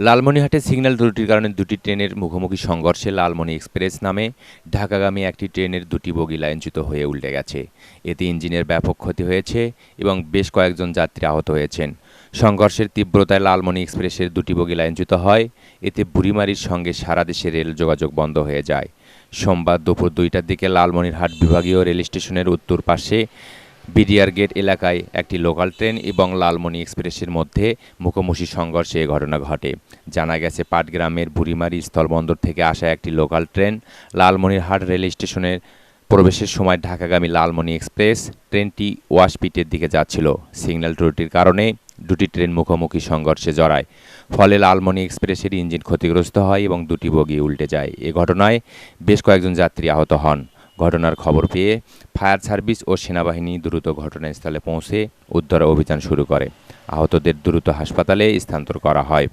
লালমনিহাটে signal ত্রুটির কারণে দুটি ট্রেনের মুখোমুখি সংঘর্ষে লালমনি এক্সপ্রেস নামে ঢাকাগামী একটি ট্রেনের দুটি বগি লাইনচ্যুত হয়ে উল্টে গেছে। এতে ইঞ্জিনের ব্যাপক ক্ষতি হয়েছে এবং বেশ কয়েকজন যাত্রী আহত হয়েছেন। সংঘর্ষের তীব্রতায় লালমনি এক্সপ্রেসের দুটি বগি লাইনচ্যুত হয়। এতে বুড়িমারির সঙ্গে সারা দেশে রেল যোগাযোগ বন্ধ হয়ে যায়। সোমবার দুপুর দুইটার দিকে লালমনিরহাট বিভাগীয় রেল স্টেশনের উত্তর পাশে বিডিআর গেট এলাকায় একটি লোকাল ট্রেন এবং লালমনি এক্সপ্রেসের মধ্যে মুখোমুখি সংঘর্ষে এ ঘটনা ঘটে। জানা গেছে, পাটগ্রামের বুড়িমারি স্থলবন্দর থেকে আসা একটি লোকাল ট্রেন লালমনিরহাট রেল স্টেশনের প্রবেশের সময় ঢাকাগামী লালমনি এক্সপ্রেস ট্রেনটি ওয়াশপিটের দিকে যাচ্ছিল। সিগন্যাল ত্রুটির কারণে দুটি ট্রেন মুখোমুখি সংঘর্ষে জড়ায়। ফলে লালমনি এক্সপ্রেসের ইঞ্জিন ক্ষতিগ্রস্ত হয় এবং দুটি বগি উল্টে যায়। এ ঘটনায় বেশ কয়েকজন যাত্রী আহত হন। ঘটনার খবর পেয়ে ফায়ার সার্ভিস ও সেনাবাহিনী দ্রুত ঘটনাস্থলে পৌঁছে উদ্ধার অভিযান শুরু করে। আহতদের দ্রুত হাসপাতালে স্থানান্তর করা হয়।